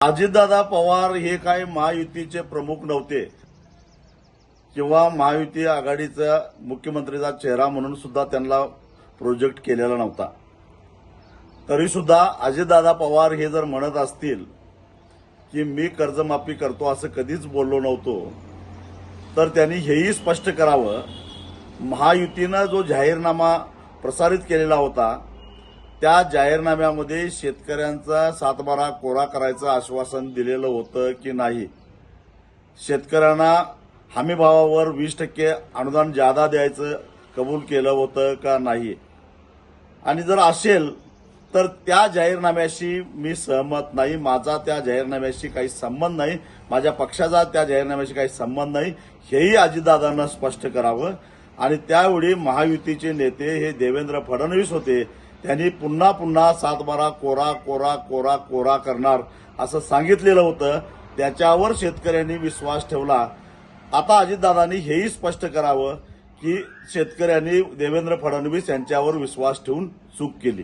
अजितदादा पवार हे काय महायुतीचे प्रमुख नव्हते. किंवा महायुती आघाडीचा मुख्यमंत्रीचा चेहरा म्हणून सुद्धा त्यांना प्रोजेक्ट केलेला नव्हता. तरी सुद्धा अजितदादा पवार हे जर म्हणत असतील की मी कर्जमाफी करतो असं कधीच बोललो नव्हतो तर त्यांनी हेही स्पष्ट करावं. महायुतीनं जो जाहीरनामा प्रसारित केलेला होता त्या जाहीरनाम्यामध्ये शेतकऱ्यांचा सातबारा कोरा करायचं आश्वासन दिलेलं होतं की नाही? शेतकऱ्यांना हमीभावावर वीस टक्के अनुदान जादा द्यायचं कबूल केलं होतं का नाही? आणि जर असेल तर त्या जाहीरनाम्याशी मी सहमत नाही. माझा त्या जाहीरनाम्याशी काही संबंध नाही. माझ्या पक्षाचा त्या जाहीरनाम्याशी काही संबंध नाही. हेही अजितदादांना स्पष्ट करावं. आणि त्यावेळी महायुतीचे नेते हे देवेंद्र फडणवीस होते. त्यांनी पुन्हा पुन्हा सातबारा कोरा कोरा कोरा कोरा करणार असं सांगितलेलं होतं. त्याच्यावर शेतकऱ्यांनी विश्वास ठेवला. आता अजितदादांनी हेही स्पष्ट करावं की शेतकऱ्यांनी देवेंद्र फडणवीस यांच्यावर विश्वास ठेवून चूक केली.